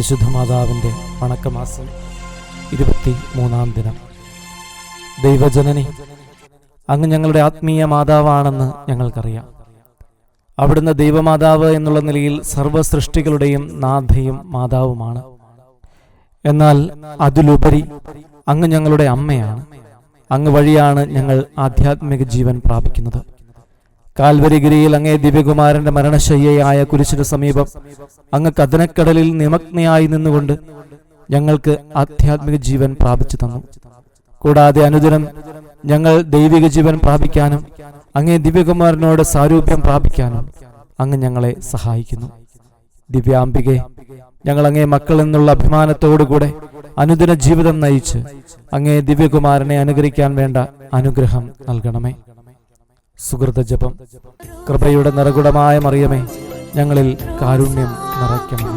പരിശുദ്ധ മാതാവിന്റെ വണക്കമാസം ഇരുപത്തി മൂന്നാം ദിനം. ദൈവജനനി അങ്ങ് ഞങ്ങളുടെ ആത്മീയ മാതാവാണെന്ന് ഞങ്ങൾക്കറിയാം. അവിടുന്ന് ദൈവമാതാവ് എന്നുള്ള നിലയിൽ സർവ സൃഷ്ടികളുടെയും നാഥയും മാതാവുമാണ്. എന്നാൽ അതിലുപരി അങ്ങ് ഞങ്ങളുടെ അമ്മയാണ്. അങ്ങ് വഴിയാണ് ഞങ്ങൾ ആധ്യാത്മിക ജീവൻ പ്രാപിക്കുന്നത്. കാൽവരിഗിരിയിൽ അങ്ങേ ദിവ്യകുമാരന്റെ മരണശയ്യയായ കുരിശിന് സമീപം അങ്ങ് കഥനക്കടലിൽ നിമഗ്നയായി നിന്നുകൊണ്ട് ഞങ്ങൾക്ക് ആധ്യാത്മിക ജീവൻ പ്രാപിച്ചു തന്നു. കൂടാതെ അനുദിനം ഞങ്ങൾ ദൈവിക ജീവൻ പ്രാപിക്കാനും അങ്ങേ ദിവ്യകുമാരനോട് സാരൂപ്യം പ്രാപിക്കാനും അങ്ങ് ഞങ്ങളെ സഹായിക്കുന്നു. ദിവ്യാംബികെ ഞങ്ങൾ അങ്ങേ മക്കൾ എന്നുള്ള അഭിമാനത്തോടുകൂടെ അനുദിന ജീവിതം നയിച്ച് അങ്ങേ ദിവ്യകുമാരനെ അനുകരിക്കാൻ വേണ്ട അനുഗ്രഹം നൽകണമേ. സുഹൃത ജപം കൃപയുടെ നിറകുടമായ മറിയമേ ഞങ്ങളിൽ കാരുണ്യം നിറയ്ക്കണം